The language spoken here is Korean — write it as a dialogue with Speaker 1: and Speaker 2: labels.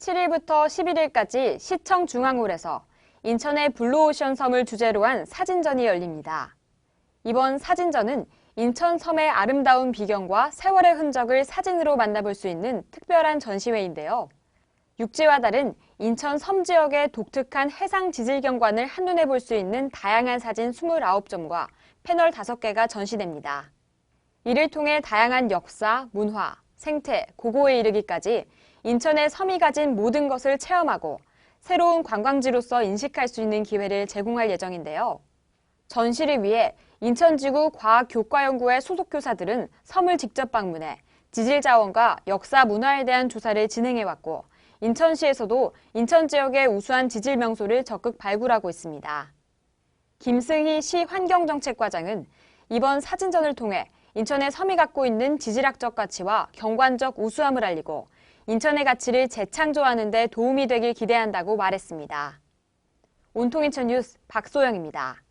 Speaker 1: 7일부터 11일까지 시청 중앙홀에서 인천의 블루오션 섬을 주제로 한 사진전이 열립니다. 이번 사진전은 인천 섬의 아름다운 비경과 세월의 흔적을 사진으로 만나볼 수 있는 특별한 전시회인데요. 육지와 다른 인천 섬 지역의 독특한 해상 지질 경관을 한눈에 볼 수 있는 다양한 사진 29점과 패널 5개가 전시됩니다. 이를 통해 다양한 역사, 문화, 생태, 고고에 이르기까지 인천의 섬이 가진 모든 것을 체험하고 새로운 관광지로서 인식할 수 있는 기회를 제공할 예정인데요. 전시를 위해 인천지구 과학교과연구회 소속 교사들은 섬을 직접 방문해 지질 자원과 역사 문화에 대한 조사를 진행해 왔고 인천시에서도 인천 지역의 우수한 지질 명소를 적극 발굴하고 있습니다. 김승희 시 환경정책과장은 이번 사진전을 통해 인천의 섬이 갖고 있는 지질학적 가치와 경관적 우수함을 알리고 인천의 가치를 재창조하는 데 도움이 되길 기대한다고 말했습니다. 온통 인천 뉴스 박소영입니다.